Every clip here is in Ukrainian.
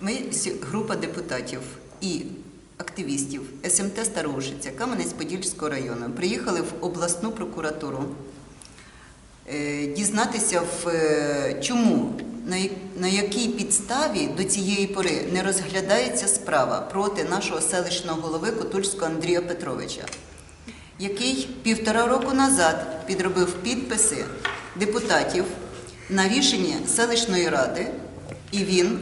Ми група депутатів і активістів СМТ Старушиця Кам'янець-Подільського району приїхали в обласну прокуратуру е, дізнатися, е, чому, на якій підставі до цієї пори не розглядається справа проти нашого селищного голови Котульського Андрія Петровича, який півтора року назад підробив підписи депутатів на рішення селищної ради, і він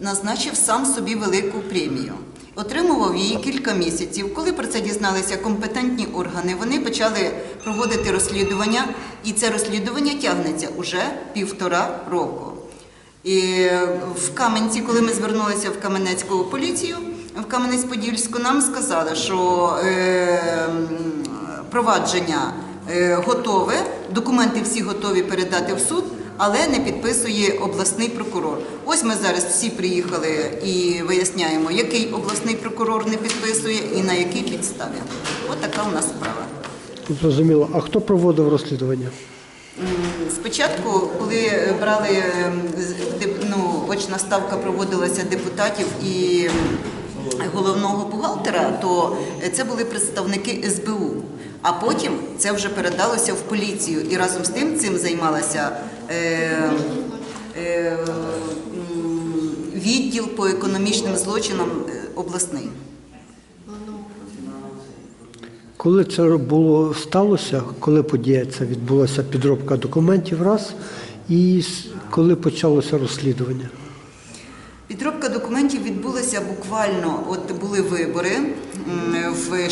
назначив сам собі велику премію. Отримував її кілька місяців. Коли про це дізналися компетентні органи, вони почали проводити розслідування, і це розслідування тягнеться уже півтора року. І в Кам'янці, коли ми звернулися в Кам'янецьку поліцію, в Кам'янець-Подільську, нам сказали, що е, провадження е, готове, документи всі готові передати в суд, але не підписує обласний прокурор. Ось ми зараз всі приїхали і виясняємо, який обласний прокурор не підписує і на якій підставі. От така у нас справа. Зрозуміло. А хто проводив розслідування? Спочатку, коли брали ну, очна ставка проводилася депутатів і головного бухгалтера, то це були представники СБУ. А потім це вже передалося в поліцію, і разом з тим цим займалася відділ по економічним злочинам е, обласний. Коли це було сталося, коли подія ця відбулася підробка документів раз, і коли почалося розслідування? Підробка документів відбулася буквально, от були вибори в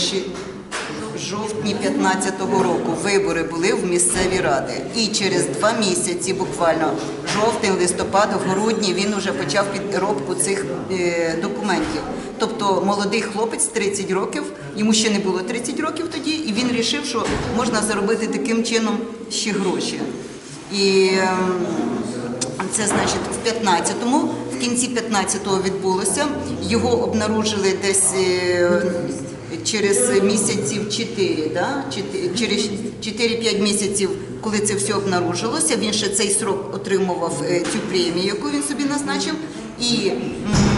жовтні 15-го року. Вибори були в місцеві ради. І через два місяці, буквально жовтень, листопад, грудні, він вже почав підробку цих е, документів. Тобто молодий хлопець 30 років, йому ще не було 30 років тоді, і він вирішив, що можна заробити таким чином ще гроші. І ем, це значить в 15-му, в кінці 15-го відбулося. Його обнаружили десь е, через місяців 4, да? Через 4-5 місяців, коли це все обнаружилося. Він ще цей срок отримував е, цю премію, яку він собі назначив. І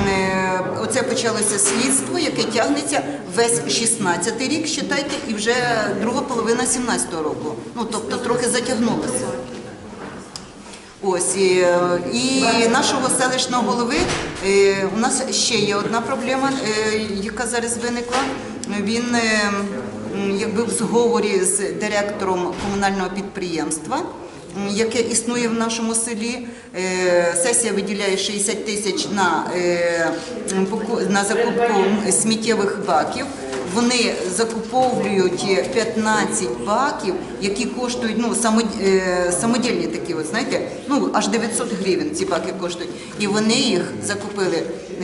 е, оце почалося слідство, яке тягнеться весь 16-й рік, считайте, і вже друга половина 17-го року. Ну тобто трохи затягнулося. Ось і, е, і нашого селищного голови у нас ще є одна проблема, яка зараз виникла. Він е, якби в зговорі з директором комунального підприємства. Яке існує в нашому селі, Е, сесія виділяє 60 тисяч на, е, на закупку сміттєвих баків. Вони закуповують 15 баків, які коштують ну самодільні такі, от знаєте, ну аж 900 гривень ці баки коштують. І вони їх закупили,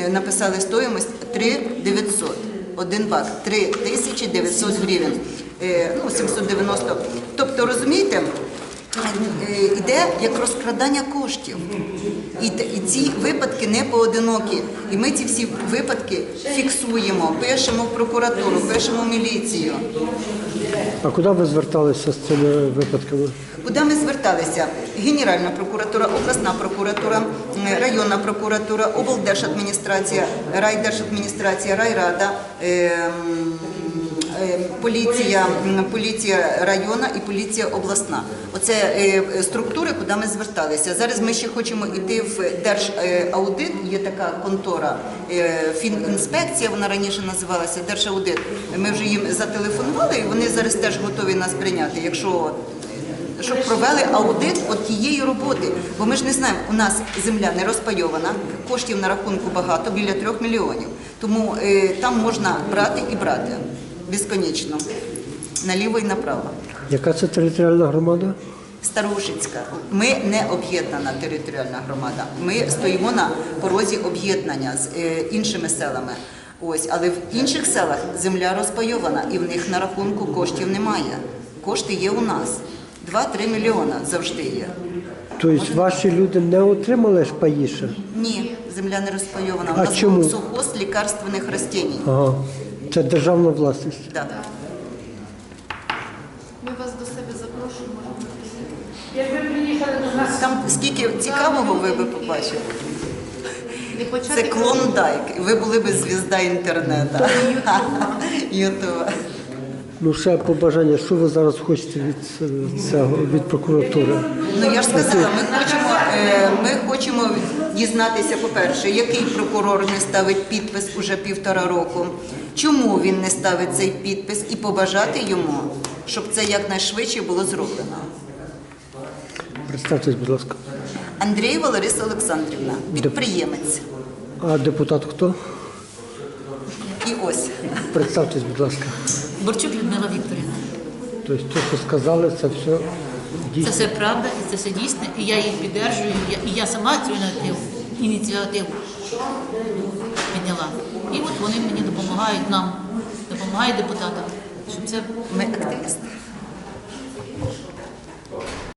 написали стоїмость 3 900. Один бак 3 тисячі 900 гривень. Е, Ну, 790. Тобто, розумієте, йде іде як розкрадання коштів. І, і ці випадки не поодинокі. І ми ці всі випадки фіксуємо, пишемо в прокуратуру, пишемо в міліцію. А куди ви зверталися з цими випадками? Куди ми зверталися? Генеральна прокуратура, обласна прокуратура, районна прокуратура, облдержадміністрація, райдержадміністрація, райрада, ем, поліція, поліція районна і поліція обласна. Оце е, структури, куди ми зверталися. Зараз ми ще хочемо йти в держаудит. Є така контора е, фінінспекція, вона раніше називалася Держаудит. Ми вже їм зателефонували, і вони зараз теж готові нас прийняти. Якщо щоб провели аудит от тієї роботи. Бо ми ж не знаємо, у нас земля не розпайована, коштів на рахунку багато, біля трьох мільйонів. Тому е, там можна брати і брати безконечно, наліво і направо. Яка це територіальна громада? Старушинська. Ми не об'єднана територіальна громада. Ми стоїмо на порозі об'єднання з е, іншими селами. Ось, але в інших селах земля розпайована, і в них на рахунку коштів немає. Кошти є у нас. 2-3 мільйона завжди є. Тобто ваші люди не отримали ж паї ще? Ні, земля не розпайована. У нас чому? сухоз лікарственних растінь. Ага. Це державна власність. Да. Ми вас до себе запрошуємо. Якби приїхали до нас. Там скільки цікавого ви би побачили. Це клондайк. Ви були би звізда інтернету. Ютуба. Ну, ще побажання, що ви зараз хочете від цього від прокуратури? Ну я ж сказала, ми хочемо, е, ми хочемо дізнатися, по-перше, який прокурор не ставить підпис уже півтора року, чому він не ставить цей підпис, і побажати йому, щоб це якнайшвидше було зроблено. Представтесь, будь ласка. Андрієва Лариса Олександрівна, підприємець. А депутат хто? І ось. Представтесь, будь ласка. Борчук Людмила Вікторівна. Тобто, те, що сказали, це все Це все правда і це все дійсне, і я їх піддержую. І я сама цю ініціативу, ініціативу підняла. І от вони мені допомагають нам, допомагають депутатам, щоб це Ми активісти.